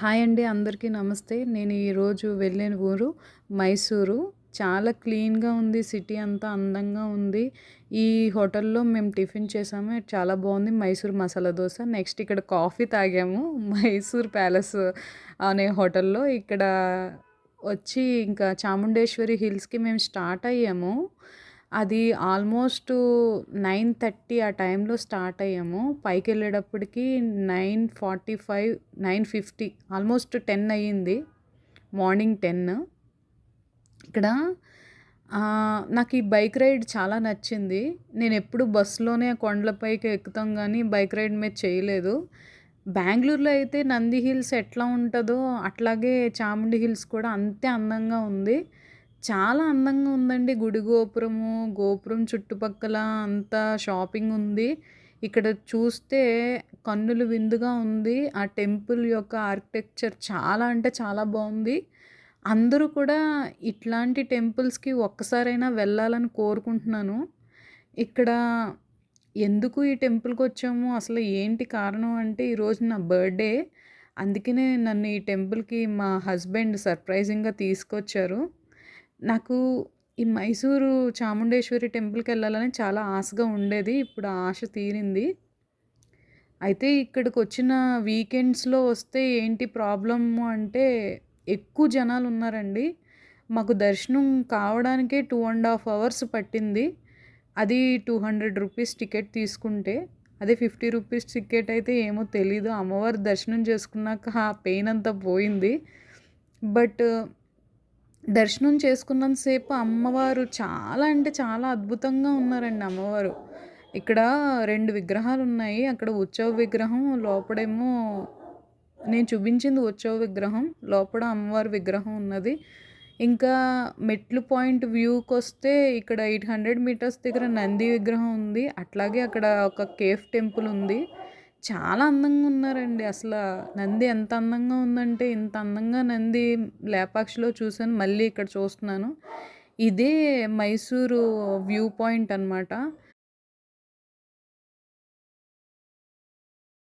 Hi అండి అందరికీ నమస్తే. నేను ఈరోజు వెళ్ళిన ఊరు మైసూరు. చాలా క్లీన్గా ఉంది సిటీ అంతా అందంగా ఉంది. ఈ హోటల్లో మేము టిఫిన్ చేసాము చాలా బాగుంది. మైసూర్ మసాలా దోశ. నెక్స్ట్ ఇక్కడ కాఫీ తాగాము మైసూర్ ప్యాలెస్ అనే హోటల్లో. ఇక్కడ వచ్చి ఇంకా చాముండేశ్వరి హిల్స్కి మేము స్టార్ట్ అయ్యాము. అది ఆల్మోస్ట్ నైన్ థర్టీ ఆ టైంలో స్టార్ట్ అయ్యాము. పైకి వెళ్ళేటప్పటికి nine forty five nine fifty almost ten అయ్యింది. Morning ten. ఇక్కడ నాకు ఈ బైక్ రైడ్ చాలా నచ్చింది. నేను ఎప్పుడు బస్సులోనే కొండలపైకి ఎక్కుతాం కానీ బైక్ రైడ్ మీద చేయలేదు. బెంగళూరులో అయితే నంది హిల్స్ ఎట్లా ఉంటుందో అట్లాగే చాముండి హిల్స్ కూడా అంతే అందంగా ఉంది. చాలా అందంగా ఉందండి. గుడి గోపురము గోపురం చుట్టుపక్కల అంతా షాపింగ్ ఉంది. ఇక్కడ చూస్తే కన్నులు విందుగా ఉంది. ఆ టెంపుల్ యొక్క ఆర్కిటెక్చర్ చాలా అంటే చాలా బాగుంది. అందరూ కూడా ఇట్లాంటి టెంపుల్స్కి ఒక్కసారైనా వెళ్ళాలని కోరుకుంటున్నాను. ఇక్కడ ఎందుకు ఈ టెంపుల్కి వచ్చాము? అసలు ఏంటి కారణం అంటే ఈరోజు నా బర్త్డే. అందుకనే నన్ను ఈ టెంపుల్కి మా హస్బెండ్ సర్ప్రైజింగ్గా తీసుకొచ్చారు. నాకు ఈ మైసూరు చాముండేశ్వరి టెంపుల్కి వెళ్ళాలని చాలా ఆశగా ఉండేది. ఇప్పుడు ఆ ఆశ తీరింది. అయితే ఇక్కడికి వచ్చిన వీకెండ్స్లో వస్తే ఏంటి ప్రాబ్లము అంటే ఎక్కువ జనాలు ఉన్నారండి మాకు దర్శనం కావడానికే టూ అండ్ హాఫ్ అవర్స్ పట్టింది. అది టూ హండ్రెడ్ రూపీస్ టికెట్ తీసుకుంటే అదే ఫిఫ్టీ రూపీస్ టికెట్ అయితే ఏమో తెలీదు. అమ్మవారి దర్శనం చేసుకున్నాక ఆ పెయిన్ అంతా పోయింది. బట్ దర్శనం చేసుకున్నంతసేపు అమ్మవారు చాలా అంటే చాలా అద్భుతంగా ఉన్నారండి అమ్మవారు. ఇక్కడ రెండు విగ్రహాలు ఉన్నాయి. అక్కడ ఉత్సవ విగ్రహం లోపడేమో నేను చూపించింది ఉత్సవ విగ్రహం లోపల అమ్మవారి విగ్రహం ఉన్నది. ఇంకా మెట్లు పాయింట్ వ్యూకి వస్తే ఇక్కడ ఎయిట్ హండ్రెడ్ మీటర్స్ దగ్గర నంది విగ్రహం ఉంది. అట్లాగే అక్కడ ఒక కేఫ్ టెంపుల్ ఉంది. చాలా అందంగా ఉన్నారండి. అసలు నంది ఎంత అందంగా ఉందంటే ఇంత అందంగా నంది లేపాక్షిలో చూసాను మళ్ళీ ఇక్కడ చూస్తున్నాను. ఇదే మైసూరు వ్యూ పాయింట్ అనమాట